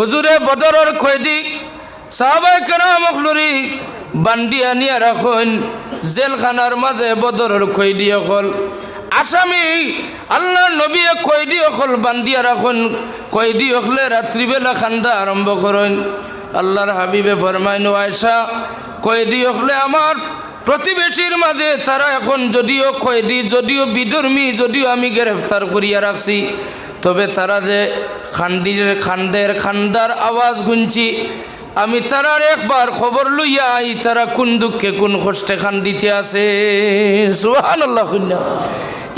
হুজুরে বদরর কয়দি সাহাবাই কেরাম অখলুরি বান্ডি আনিয়া রাখুন, জেলখানার মাঝে বদরর কয়দি অকল আসামি আল্লাহ নবী কয়দি অকল বান্দিয়া রাখুন কয়দি অকলে রাত্রিবেলা খান্দা আরম্ভ করেন। আল্লাহর হাবিবে ফরমাইন আয়সা কয়দি অকলে আমার প্রতিবেশীর মাঝে তারা এখন যদিও কয়দি যদিও বিধর্মী, যদিও আমি গ্রেফতার করিয়া রাখছি। তবে তারা যে খান্ডির খান্দের খান্দার আওয়াজ গুনছি, আমি তারার একবার খবর লইয়া আই, তারা কোন দুঃখে কোন কষ্টে খান্দিতে আছে। সুহান আল্লাহ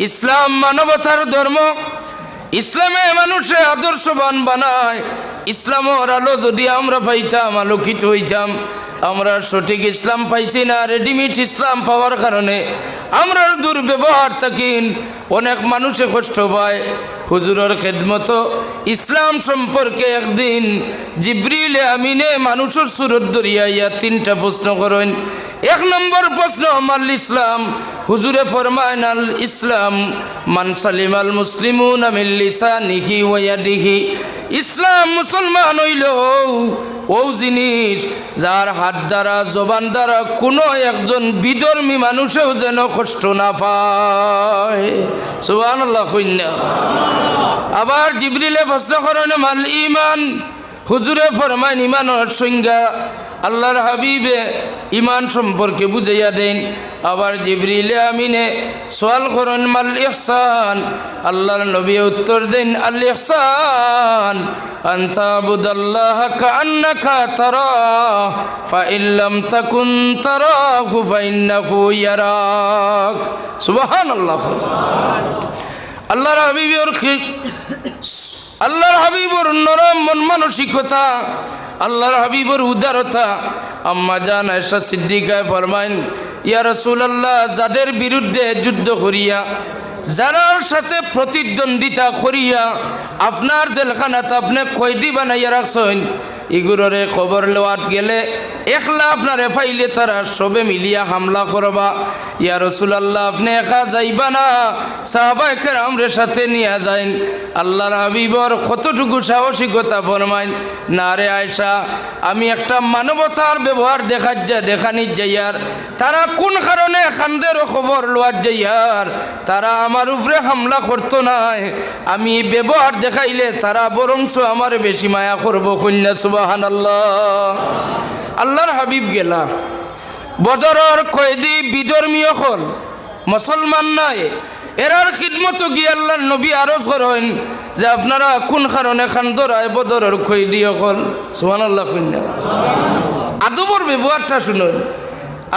ইসলাম মানবতার ধর্ম, ইসলামে মানুষে আদর্শবান বানায়। ইসলামর আলো যদি আমরা পাইতাম, আলোকিত হইতাম, আমরা সঠিক ইসলাম পাইছি না, রেডিমেড ইসলাম পাওয়ার কারণে আমরা দুর্ব্যবহার থাকিন অনেক মানুষে কষ্ট পায় হুজুরের খেদমত ইসলাম সম্পর্কে একদিন জিব্রিল আমিনে মানুষের সুরত দরিয়া ইয়া তিনটা প্রশ্ন করেন। এক নম্বর প্রশ্ন, মাল ইসলাম? হুজুরে ফরমায়ন, আল ইসলাম মানসালিম আল মুসলিমুন নিহি ওয়া ওয়াদিহি ইসলাম মুসলমান হইল ও জিনিস, যার হাত দ্বারা, জবান দ্বারা কোনো একজন বিধর্মী মানুষেও যেন কষ্ট না পায়। সুবান আবার জিবরিলে প্রশ্ন করেন, মাল ইমান? হুজুরে ফরমান ইমানের সংজ্ঞা। আল্লাহর হাবিবে ইমান সম্পর্কে বুঝাইয়া দেন। আবার জিবরিলে আমিনে, সোয়াল করেন মাল ইহসান। আল্লাহর নবী উত্তর দেন, আল ইহসান আল্লাহর হাবিবের আল্লাহর নরম মন মানসিকতা আল্লাহর হাবিবর উদারতা। আম্মা জান আয়সা সিদ্দিকায় ফরমাইন, ইয়া রাসূলুল্লাহ, যাদের বিরুদ্ধে যুদ্ধ করিয়া, যারার সাথে প্রতিদ্বন্দ্বিতা করিয়া, আপনার জেলখানাত আপনি কয়দি বানাইয়া রাখছেন ইগুররে খবর লওয়াত গেলে একলা আপনারে ফাইলে তারা সবে মিলিয়া হামলা করবা। ইয়া রসুলাল্লাহ, আপনি একা যাইবা না। সাহাবাই কেরামরে সাথে নিয়ে যাইন। আল্লাহর হাবিবর কতটুকু সাহসিকতা ফরমাইন। না রে আয়সা আমি একটা মানবতার ব্যবহার দেখার যা দেখানি যাইয়ার তারা কোন কারণে খানদের খবর লোয়ার যাইয়ার তারা আমার উপরে হামলা করতো নাই। আমি ব্যবহার দেখাইলে তারা বরঞ্চ আমার বেশি মায়া করব, কন্যা সুবাহান আল্লাহর হাবিব গেলা বদরর কয়েদি বিধর্মী হল, মুসলমান নাই। এরার খিদমত গিয়ে আল্লাহর নবী আরও করেন যে আপনারা কোন কারণে খান দরায় বদরর কয়েদি হল? সুহান আল্লাহ আদবর ব্যবহারটা শুনুন।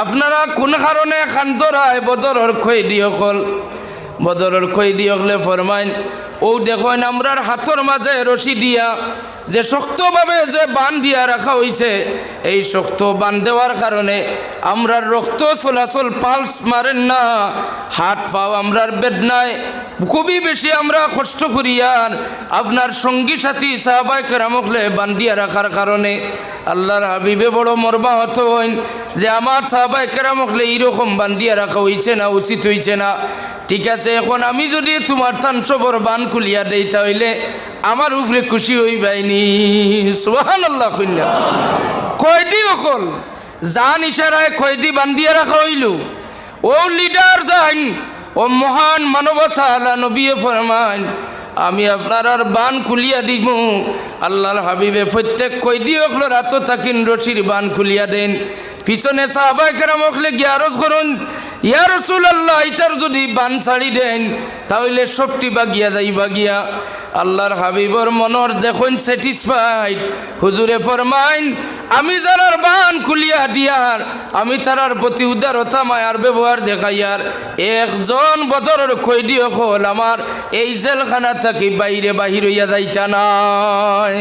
আপনারা কোন কারণে খান দরায় বদরর কয়েদি হল? বদরর কয়েদি হলে ফরমাইন, ও দেখেন আমরার হাতর মাঝে রশি দিয়া, যে শক্তভাবে যে বান দিয়া রাখা হয়েছে এই শক্ত বান দেওয়ার কারণে আমরার রক্ত চলাচল পালস মারেন না, হাত পাও আমরার বেদনায়, খুবই বেশি আমরা কষ্ট করি আর আপনার সঙ্গী সাথী সাহাবাই কেরামকলে বান দিয়া রাখার কারণে আল্লাহর হাবিবে বড় মর্মাহত হইন, যে আমার সাহাবাই কেরামকলে এইরকম বান দিয়া রাখা হয়েছে না, উচিত হয়েছে না। ঠিক আছে, এখন আমি যদি তোমার তান সবর বান খুলিয়া দেই তাহলে আমার উপরে খুশি হইবাইনি। সোহান আল্লাহ কয়দি অকল, জান ইশারায় কয়দি বান্ধিয়া রাখা হইল। ও লিডার যান ও মহান মানবতা নবী ফরমান, আমি আপনার আর বান খুলিয়া দিব আল্লাহর হাবিবে প্রত্যেক কয়দি অকল রাত থাকিন রশির বান খুলিয়া দেন। পিছনে সাহাবাই কেরাম অকলে গিয়ে করুন ইয়া রসুল আল্লাহ ইতার যদি বান ছাড়ি দেন, তাহলে সবটি বাগিয়া যাই বাগিয়া। আল্লাহর হাবিবর মনর দেখুন স্যাটিসফাইড হুজুরে ফরমাইন, আমি যারার বান খুলিয়া দিয়ার, আমি তারার প্রতি উদারতা, মায়ার ব্যবহার দেখাইয়ার। একজন বদরের কইদি হল আমার, এই জেলখানা থাকি বাইরে বাহির হইয়া যাইতা নাই।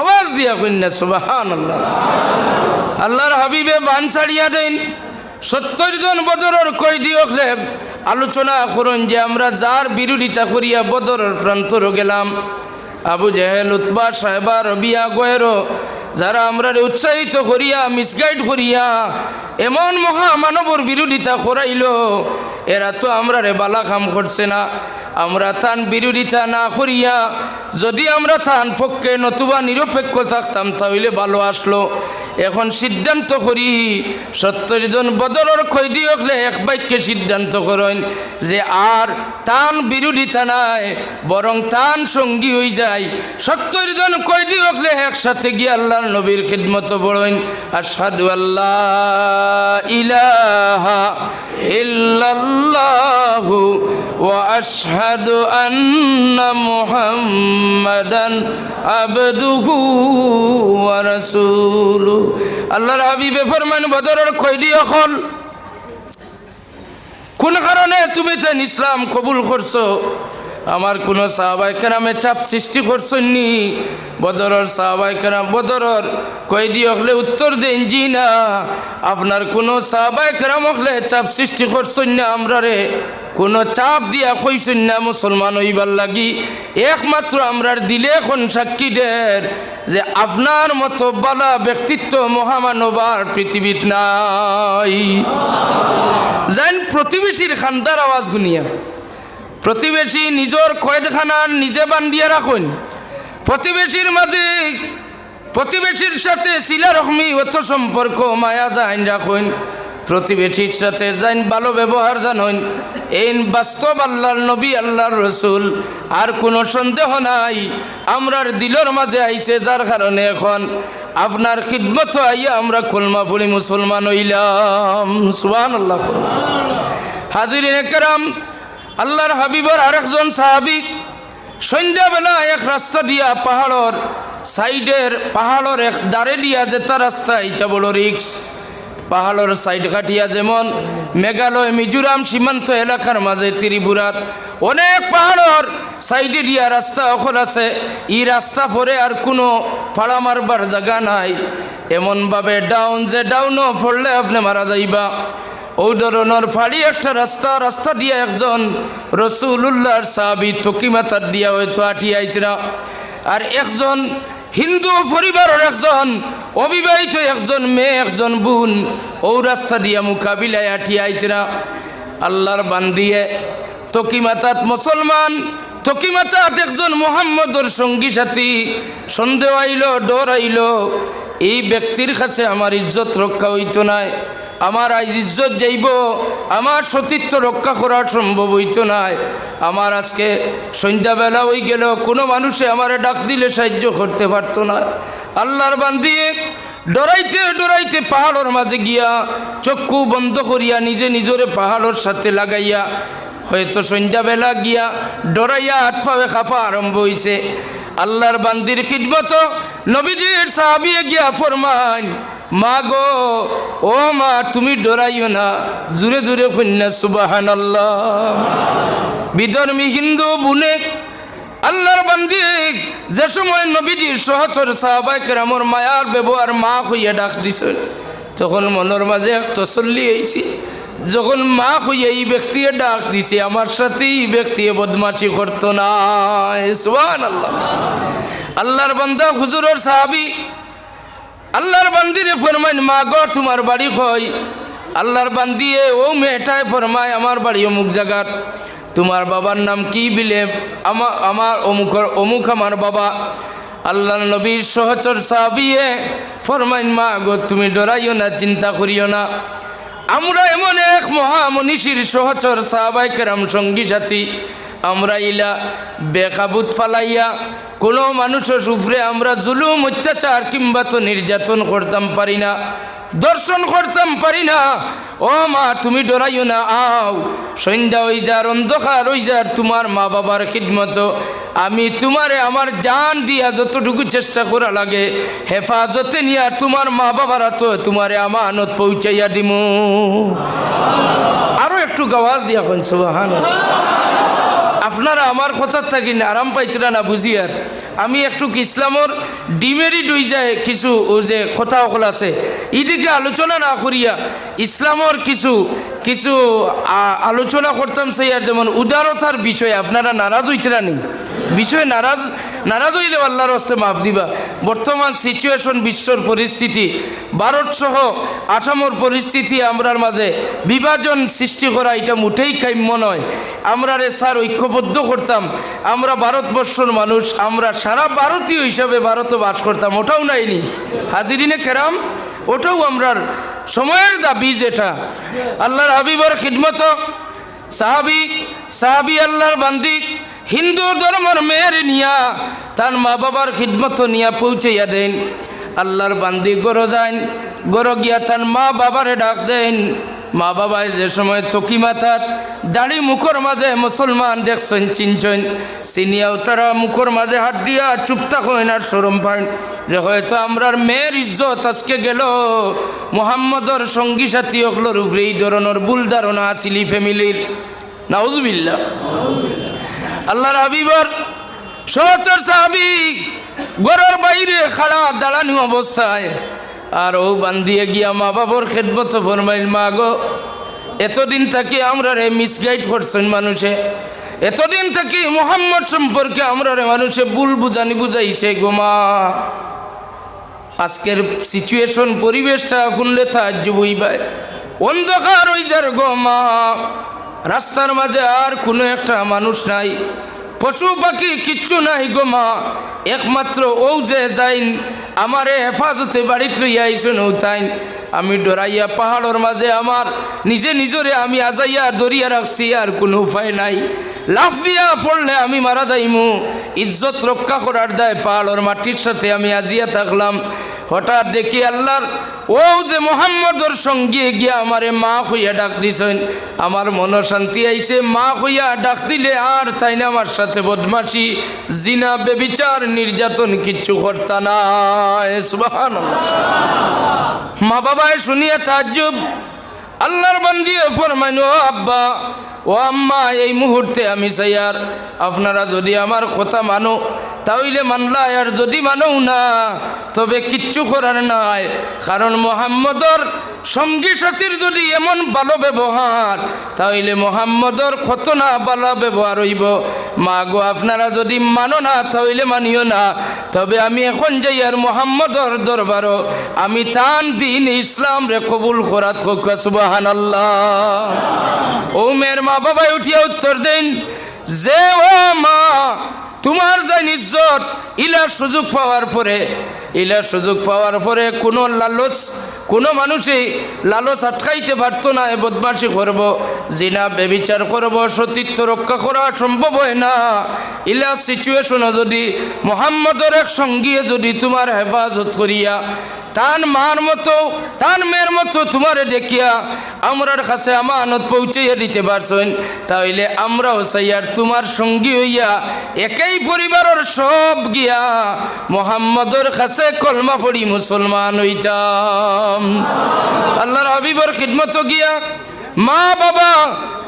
আওয়াজ দিয়া কন্যা সুবাহান আল্লাহ আল্লাহর হাবিবে বান ছাড়িয়া দেন। সত্তর জন বদরের কয়দি হলে আলোচনা করুন যে আমরা যার বিরোধিতা করিয়া বদরের প্রান্তর গেলাম। আবু জাহেল উৎবা সাহেবা, রবিয়া, গয়েরো, যারা আমরা উৎসাহিত করিয়া, মিসগাইড করিয়া এমন মহামানবর বিরোধিতা করাইল, এরা তো আমরা রে বালা কাম করছে না। আমরা তান বিরোধিতা না করিয়া যদি আমরা তান পক্ষে নতুবা নিরপেক্ষ থাকতাম, তাহলে ভালো আসলো। এখন সিদ্ধান্ত করি, সত্তর জন বদরের খৈদি হলে এক বাক্যে সিদ্ধান্ত করেন যে আর তান বিরোধিতা নাই, বরং তান সঙ্গী হয়ে যায়। সত্তর জন কয়দি হলে একসাথে গিয়ে আল্লাহর নবীর খিদমত বড়েন আর সাধু আল্লাহ ইলাহা ইল্লাল্লাহু ওয়া আশহাদু আন্না মুহাম্মাদান আল্লাহর হাবিবে ফরমান বদরের কয়দি এখন কোন কারণে তুমি তেন ইসলাম কবুল করছ? আমার কোনো সাহাবাই কেরামে চাপ সৃষ্টি করছনি বদরর সাহাবাই কেরাম বদরর কয়দি হলে উত্তর দেন, জি না, আপনার কোনো সাহাবাই কেরাম হলে চাপ সৃষ্টি করছেন না আমরা রে। কোনো চাপ দিয়া কইছেন না মুসলমান হইবার লাগি। একমাত্র আমরার দিলে এখন সাক্ষী দের যে আপনার মতো বালা ব্যক্তিত্ব মহামানবার পৃথিবীত নাই। যেন প্রতিবেশীর খান্দার আওয়াজ গুনিয়া প্রতিবেশী নিজের কয়েদখানার নিজে বান্ধিয়া রাখুন। প্রতিবেশীর মাঝে প্রতিবেশীর সাথে শিলা রকমি অত সম্পর্ক মায়া যাইন রাখুন। প্রতিবেশীর সাথে যাইন ভালো ব্যবহার জানুন। এই বাস্তব আল্লাহর নবী, আল্লাহর রসুল। আর কোনো সন্দেহ নাই, আমরার দিলর মাঝে আইছে যার কারণে এখন আপনার খিদমত আইয়া আমরা কলমা পড়ি মুসলমান হইলাম। সুবান আল্লাহ হাজির কেরাম আল্লাহর হাবিবর আরেকজন সাহাবিক সন্ধ্যাবেলা এক রাস্তা দিয়া পাহাড়র সাইডের পাহাড়র এক দাঁড়ে দিয়া যেতা রাস্তা, এটা বড় রিক্স। পাহাড়ের সাইড কাটিয়া যেমন মেঘালয়, মিজোরাম সীমান্ত এলাকার মাঝে ত্রিপুরাত অনেক পাহাড়র সাইডে দিয়া রাস্তা অকল আছে। ই রাস্তা পরে আর কোনো ফাড়া মারবার জায়গা নাই। এমনভাবে ডাউন যে ডাউনও পড়লে আপনি মারা যাইবা। ও ফাড়ি একটা রাস্তা রাস্তা দিয়ে একজন রসুল্লাহর সাহাবি তকিমাতার দিয়া হয়তো আটি আইতরা। আর একজন হিন্দু পরিবারের একজন, অবিবাহিত একজন মেয়ে, একজন বোন ও রাস্তা দিয়া মোকাবিলায় আটি আইতরা। আল্লাহর বান্দিয়ে তকিমাতাত মুসলমান তকিমাতাত একজন মোহাম্মদর সঙ্গী সাথী, সন্দেহ আইল, ডর আইল, এই ব্যক্তির কাছে আমার ইজ্জত রক্ষা হইতো নাই। আমার আজ ইজ্জত যাইব, আমার সতীত্ব রক্ষা করার সম্ভব হইতো নাই। আমার আজকে সন্ধ্যাবেলা হয়ে গেল, কোনো মানুষে আমার ডাক দিলে সাহায্য করতে পারতো না। আল্লাহর বান্দিয়ে ডরাইতে ডরাইতে পাহাড়ের মাঝে গিয়া চক্ষু বন্ধ করিয়া নিজে নিজরে পাহাড়ের সাথে লাগাইয়া, হয়তো সন্ধ্যাবেলা গিয়া ডরাইয়া পাবে খাফা আরম্ভ হয়েছে আল্লাহর বান্দির খিদমত নবীজির সাহাবিয়ে গিয়া ফরমান মা গো ও মা, তুমি ডরাইও না। জুড়ে জুড়ে কন্যা সুবাহান বিধর্মী হিন্দু বুনে, আল্লাহর বান্দি, যে সময় নবীজির সহচর সাহাবাই কেরামর মায়ার ব্যবহার মা হইয়া ডাক দিছেন, তখন মনের মাঝে এক তসল্লি হয়েছে যখন মা হইয়া এই ব্যক্তিয়ে ডাক দিছে, আমার সাথে এই ব্যক্তি বদমাশি করতো না। আল্লাহ আল্লাহর বান্দা, হুজুরের সাহাবি আল্লাহর বান্দিরে ফরমাইন মা গ তোমার বাড়ি কই? আল্লাহর বান্দিয়ে, ও মেয়েটায় ফরমায়, আমার বাড়ি অমুক জায়গার। তোমার বাবার নাম কি বিলে? আমার আমার অমুকর, অমুক আমার বাবা। আল্লাহ নবীর সহচর সাহাবিয়ে ফরমাইন মা গো তুমি ডরাইও না, চিন্তা করিও না। আমরা এমন এক মহামনীষীর সহচর সাহাবাইকেরাম সঙ্গী সাথী। আমরা ইলা বেকাবুত ফালাইয়া, কোনো মানুষের উপরে আমরা জুলুম, অত্যাচার কিংবা তো নির্যাতন করতাম পারি না, দর্শন করতাম পারি না। ও মা, তুমি ডরাইও না, আও। সন্ধ্যা ওই যার অন্ধকার, ওই যার তোমার মা বাবার খিদমত। আমি তোমারে আমার জান দিয়া যতটুকু চেষ্টা করা লাগে, হেফাজতে নিয়া তোমার মা বাবারা তো তোমারে আমানত পৌঁছাইয়া দিমু। আরও একটু গাওয়াজ দিয়া কোন সুবাহান আপনারা আমার কথার থাকি না, আরাম পাইতরা না বুঝি আর। আমি একটু ইসলামর ডিমেরই ডুই যায় কিছু যে কথা অকল আছে। এদিকে আলোচনা না করিয়া ইসলামর কিছু কিছু আলোচনা করতাম সেই আর যেমন উদারতার বিষয়ে আপনারা নারাজ হইতরা নেই। বিষয়ে নারাজ নারাজ হইলে আল্লাহর হস্তে মাফ দিবা। বর্তমান সিচুয়েশন বিশ্বর পরিস্থিতি, ভারত সহ আসামর পরিস্থিতি আমরার মাঝে বিভাজন সৃষ্টি করা এটা মোটেই কাম্য নয়। আমরা রে স্যার ঐক্যবদ্ধ করতাম। আমরা ভারতবর্ষর মানুষ, আমরা সারা ভারতীয় হিসাবে ভারতে বাস করতাম, ওটাও নাইনি। হাজিরিনে কেরাম, ওটাও আমরার সময়ের দাবি যেটা। আল্লাহর হাবিবর খিদমত, সাহাবি সাহাবি আল্লাহর বান্দি হিন্দু ধর্মের মেয়ের নিয়া, তার মা বাবার খিদমত নিয়া পৌঁছাইয়া দেন। আল্লাহর বান্দি গরো যান গরো গিয়া তার মা বাবারে ডাক দেন। মা বাবায় যে সময় তকি মাথার দাড়ি মুখর মাঝে মুসলমান দেখছেন, চিনছেন। চিনিয়াও তারা মুখর মাঝে হাত দিয়া চুপ থাকেন আর সরম পান যে হয়তো আমরার মেয়ের ইজ্জত আজকে গেল। মোহাম্মদর সঙ্গী সাথী অকলোর উপরে এই ধরনের ভুল ধারণা আসিলি ফ্যামিলির। নাউজবিল্লা আল্লাহর হাবিবর সহচর সাহাবি গরর বাইরে খাড়া দাঁড়ানো অবস্থায় আর ও বান্দিয়ে গিয়া মা বাবার খেদমত ফরমাইল, মা গো, এতদিন থাকি আমরা রে মিসগাইড করছেন মানুষে। এতদিন থাকি মোহাম্মদ সম্পর্কে আমরা রে মানুষে ভুল বুঝানি বুঝাইছে গো মা। আজকের সিচুয়েশন পরিবেশটা শুনলে তাজ্য বইবাই অন্ধকার ওই যার গো মা। রাস্তার মাঝে আর কোনো একটা মানুষ নাই। পশু পাখি কিচ্ছু নাই গো মা। একমাত্র ও যে যাইন, আমারে হেফাজতে বাড়ি লইয়া আইসেন ও তাইন আমি ডরাইয়া পাহাড়ের মাঝে আমার নিজে নিজরে আমি আজাইয়া দরিয়া রাখছি, আর কোনো উপায় নাই। লাফিয়া পড়লে আমি মারা যাইমু। ইজ্জত রক্ষা করার দায় পাহাড়ের মাটির সাথে আমি আজিয়া থাকলাম। হঠাৎ দেখি আল্লাহর ও যে মোহাম্মদর সঙ্গে গিয়া আমারে মা হইয়া ডাক দিছেন। আমার মন শান্তি আইছে, মা হইয়া ডাক দিলে আর তাই না আমার সাথে বদমাসি জিনা, বেবিচার, নির্যাতন কিচ্ছু করতা না মা বাবায় শুনিয়া তাজ্জুব আল্লাহর বান্দিয়ে ফরমাইন, ও আব্বা, ও আম্মা, এই মুহূর্তে আমি চাইয়ার আপনারা যদি আমার কথা মানো, তাহলে মানলা আর যদি মানো না, তবে কিচ্ছু করার নাই। কারণ মোহাম্মদর সঙ্গী সাথীর যদি এমন ভালো ব্যবহার, তাহলে মোহাম্মদর কত না ভালো ব্যবহার হইব। মা গো আপনারা যদি মানো না, তাহলে মানিও না। তবে আমি এখন যাই আর মোহাম্মদর দরবারও, আমি তান দিন ইসলাম রে কবুল করাত সুবাহান আল্লাহ ও মেয়ের মা বাবাই, উঠিয়া উত্তর দিন, যে ও মা, তোমার যে ইজ্জত, ইলার সুযোগ পাওয়ার পরে, ইলার সুযোগ পাওয়ার পরে কোনো লালচ কোনো মানুষই লালচ আটকাইতে পারতো না, এ বদমাসি করব, জিনা, বেবিচার করব, সতীত্ব রক্ষা করা সম্ভব হয় না। ইলা সিচুয়েশনে যদি মোহাম্মদর এক সঙ্গীয়ে যদি তোমার হেফাজত করিয়া তান মার মতো তান মেয়ের মতো তোমারে দেখিয়া আমরার কাছে আমানত পৌঁছাইয়া দিতে পারছেন তাহলে আমরাও সাইয়ার তোমার সঙ্গী হইয়া একই পরিবারের সব গিয়া মোহাম্মদর কাছে কলমা পড়ি মুসলমান হইতাম আল্লাহর হাবিবর খিদমত গিয়া মা বাবা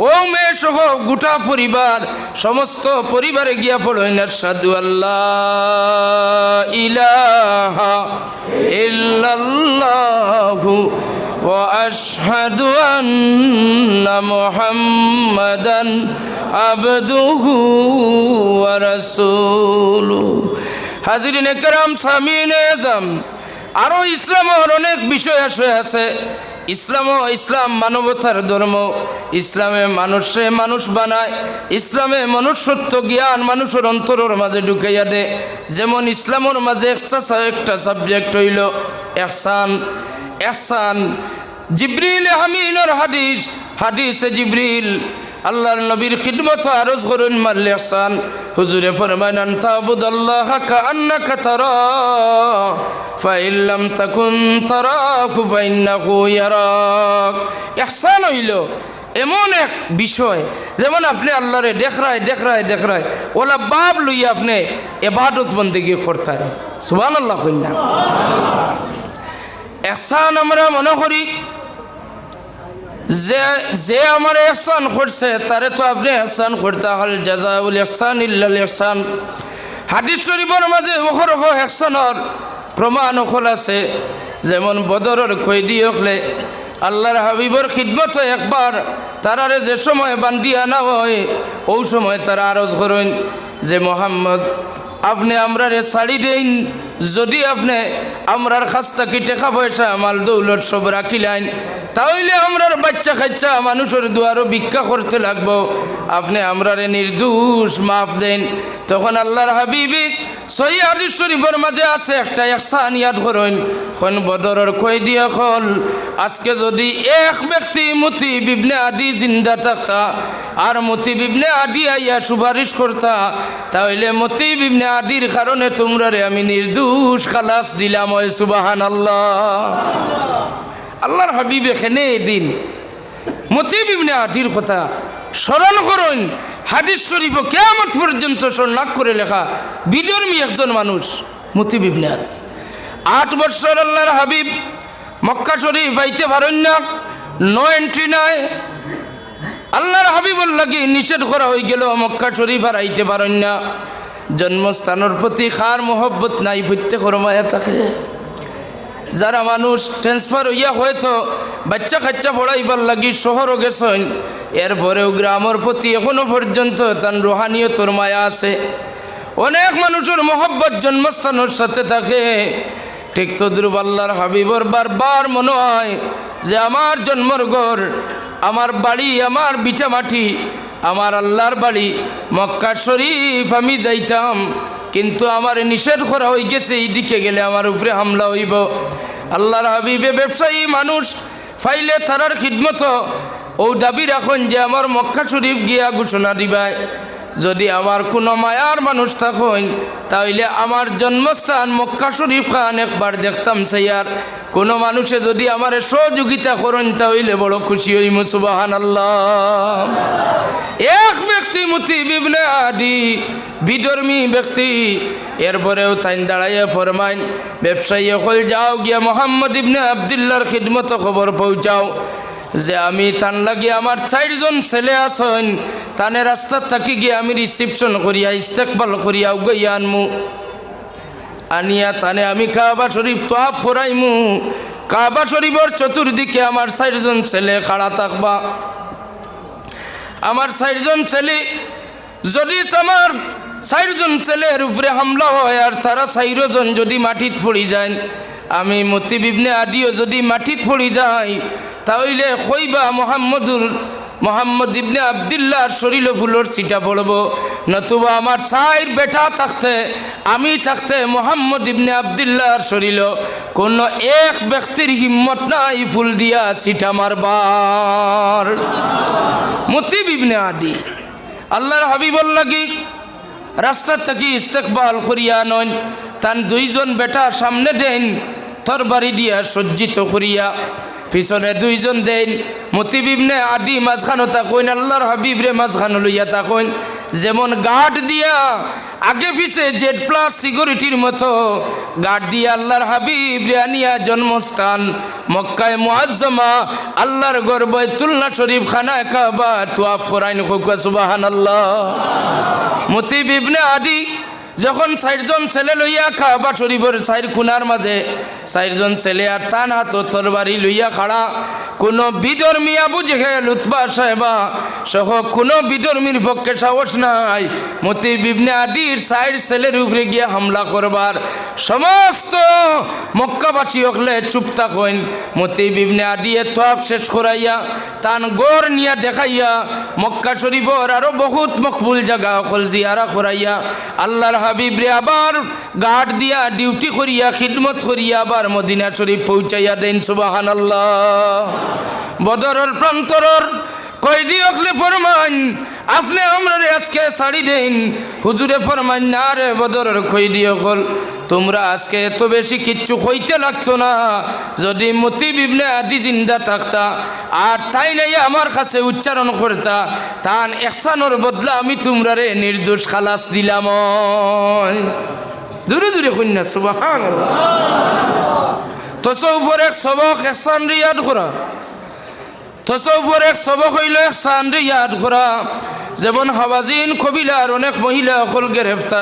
ও মেয়ে সহ গোটা পরিবার সমস্ত পরিবারে গিয়া পড়েন সাধু আল্লাহ ইলাহা ইল্লাল্লাহু واشهد ان محمدا عبده ورسوله হাজিরিন کرام সামিন এজাম আরও ইসলামের অনেক বিষয় আসে, আছে। ইসলাম ইসলাম মানবতার ধর্ম। ইসলামে মানুষে মানুষ বানায়, ইসলামে মনুষ্যত্ব জ্ঞান মানুষের অন্তরের মাঝে ঢুকাইয়া দে। যেমন ইসলামের মাঝে এক্সট্রা একটা সাবজেক্ট হইল এহসান। এহসান জিব্রিল হামিনের হাদিস, হাদিসে জিব্রিল আল্লাহর নবীর খিদমত আরজ করুন মাল্লে এহসান হুজুরে ফরমান আন তাবুদাল্লাহ কাআন্নাকা তারা, ফাইল্লাম তাকুন তারাকু ফাইন্নাহু ইয়ারাক। ইহসান হইল এমন এক বিষয়, যেমন আপনি আল্লাহরে দেখরায় দেখরায় দেখরায়, ওলা বাপ লইয়া আপনি এবাদত বন্দেগি করতায়। সুবহানাল্লাহ কইনা এহসান আমরা মনে করি যে যে আমার এহসান করছে, তারে তো আপনি এহসান করতে হল। জাজাউল এহসান ইল্লাল এহসান। হাদিস শরীফের মাঝে ওখরখ এহসানর প্রমাণ অকল আছে। যেমন বদরের কৈদি হলে আল্লাহর হাবিবর খিদমত একবার তারারে যে সময় বান্দি আনা হয়, ওই সময় তারা আরজ করেন যে, মোহাম্মদ, আপনি আমরারে ছাড়ি দেন যদি আপনি আমরার খাস্তা কি টাকা পয়সা, মাল, দৌলত সব রাখিলেন তাহলে আমরার বাচ্চা খাচ্চা মানুষের দুয়ারও ভিক্ষা করতে লাগবো। আপনি আমরারে নির্দোষ মাফ দেন। তখন আল্লাহর হাবিবি সহি আদিস শরীফের মাঝে আছে একটা একসান ইয়াদ করেন। খন বদরের কই দিয়া খল আজকে যদি এক ব্যক্তি মতি বিবনে আদি জিন্দা থাকতা, আর মতি বিবনে আদি আইয়া সুপারিশ করতা, তাহলে মতি বিবনে আদির কারণে তোমরা রে আমি নির্দোষ খালাস দিলাম, ওই সুবাহান আল্লাহ আল্লাহর হাবিব এখানে এদিন মতি বিবনে আদির কথা স্মরণ করুন, হাদিস শরীফ কেমন পর্যন্ত সন্ন্যাক করে লেখা বিধর্মী একজন মানুষ মতি বিবনে আদি। আট বছর আল্লাহর হাবিব, মক্কা শরীফ আইতে পারেন না নো এন্ট্রি নয় আল্লাহর হাবিবুল লাগি নিষেধ করা হয়ে গেল, মক্কা শরীফ আর আইতে পারেন না। জন্মস্থানের প্রতি খার মোহব্বত নাই প্রত্যেক মায়া থাকে। যারা মানুষ ট্রান্সফার হইয়া হয়তো বাচ্চা কাচ্চা পড়াইবার লাগি শহরও গেছেন এরপরেও গ্রামের প্রতি এখনও পর্যন্ত তার রোহানীয়তর মায়া আছে। অনেক মানুষের মহব্বত জন্মস্থানের সাথে থাকে। ঠিক তদ্রুপ আল্লাহর হাবিবর বারবার মনে হয় যে আমার জন্মর ঘর আমার বাড়ি আমার বিটা মাটি আমার আল্লাহর বাড়ি মক্কা শরীফ আমি যাইতাম, কিন্তু আমার নিষেধ করা হয়ে গেছে এই দিকে গেলে আমার উপরে হামলা হইব। আল্লাহর হাবিবে ব্যবসায়ী মানুষ ফাইলে তারার খিদমত, ও দাবি রাখুন যে আমার মক্কা শরীফ গিয়া ঘোষণা দিবায়। যদি আমার কোনো মায়ার মানুষ থাকুন তাহলে আমার জন্মস্থান মক্কা শরীফ খান একবার দেখতাম সেইয়ার কোনো মানুষে যদি আমার সহযোগিতা করেন তাহলে বড় খুশি হই মুসুবাহান আল্লাহ এক ব্যক্তি মতি বিবনে আদি, বিধর্মী ব্যক্তি, এরপরেও তাই দাঁড়াইয়ে ফরমাইন, ব্যবসায়ী হল, যাও গিয়া মোহাম্মদ ইবনে আবদুল্লার খিদমত খবর পৌঁছাও। যে আমি তান লাগি আমার চারজন ছেলে আছেন, তানে রাস্তার থাকি গিয়ে আমি রিসিপশন করিয়া, ইস্তেকবাল করিয়া উগাইয়া আনমু। আনিয়া তানে আমি কাবা শরীফ তোয়াফ করাইমু কাবা শরীফের চতুর্দিকে আমার চারজন ছেলে খাড়া থাকবা। আমার চারজন ছেলে, যদি আমার চারজন ছেলের উপরে হামলা হয় আর তারা চাইরজন যদি মাটিত পড়ি যায়, আমি মতি বিবনে আদিও যদি মাটিত পড়ি যাই তাহলে কইবা মোহাম্মদুর, মোহাম্মদ ইবনে আবদুল্লাহর শরীর ফুলোর সিটা পড়ব, নতুবা আমার সাইর বেটা থাকতে, আমি থাকতে মোহাম্মদ ইবনে আবদুল্লাহর শরীর কোন এক ব্যক্তির হিম্মত নাই ফুল দিয়া সিটা মারবার। মতি বিবনে আদি, আল্লাহর হাবিবর লাগি রাস্তার থেকে ইস্তেকবাল করিয়া নন তান দুইজন বেটা সামনে দেন, তরবারি দিয়া সজ্জিত করিয়া পিছনে দুইজন দেন মতিবিবনে আদি মাঝখানো তাকইন আল্লাহর হাবিব রে মাঝখানো লইয়া তাকইন যেমন গার্ড দিয়া আগে পিছে জেড প্লাস সিকিউরিটির মতো, গার্ড দিয়া আল্লাহর হাবিব রে আনিয়া জন্মস্থান, মক্কায় মুআজ্জমা, আল্লাহর গর্বয় তুলনা শরীফ খানা কাবা, তুয়াফ করাইন খুকা সুবহানাল্লাহ। আল্লাহ মতিবিবনে আদি যখন চারজন ছেলে লইয়া খাবা শরীফের চার খুনার মাঝে, চারজন ছেলে আর তান হাত তরবারি লইয়া খাড়া কোনো বিধর্মী আবু জেহেল উৎবা সাহেবা সহ কোনো বিধর্মীর পক্ষে সাহস নাই। মতি বিবনে আদির চার ছেলের উপরে গিয়া হামলা করবার। সমস্ত মক্কাবাসী হকলে চুপ থাকেন। মতি বিবনে আদিয়ে তোয়াব শেষ করাইয়া তান গড় নিয়া দেখাইয়া মক্কা শরীফর আরও বহুত মকবুল জায়গা হল জিয়ারা করাইয়া আল্লাহর হাবিবরে আবার গার্ড দিয়া ডিউটি করিয়া, খিদমত করিয়া আবার মদিনা শরীফ পৌঁছাইয়া দেন সুবাহান আল্লাহ বদরের প্রান্তরর কয়দি অকলে ফরমান আপনি আমরা আজকে শাড়ি দেন হুজুরে ফরমান না রে বদরের কয়দি অকল তোমরা আজকে এত বেশি কিচ্ছু হইতে লাগতো না। যদি মতি বিবনে আদি জিন্দা থাকতা, আর তাই নাই আমার কাছে উচ্চারণ করতা, তান একসানোর বদলা আমি তোমরা রে নির্দোষ খালাস দিলাম দূরে দূরে কন্যা সুবাহান তসৌফর এক সবক একসান রিয়াদ করা তসৌফর এক সবক হইল একসান রিয়াদ করা যেমন হাবাজিন কবিলার অনেক মহিলা অকল গ্রেফতার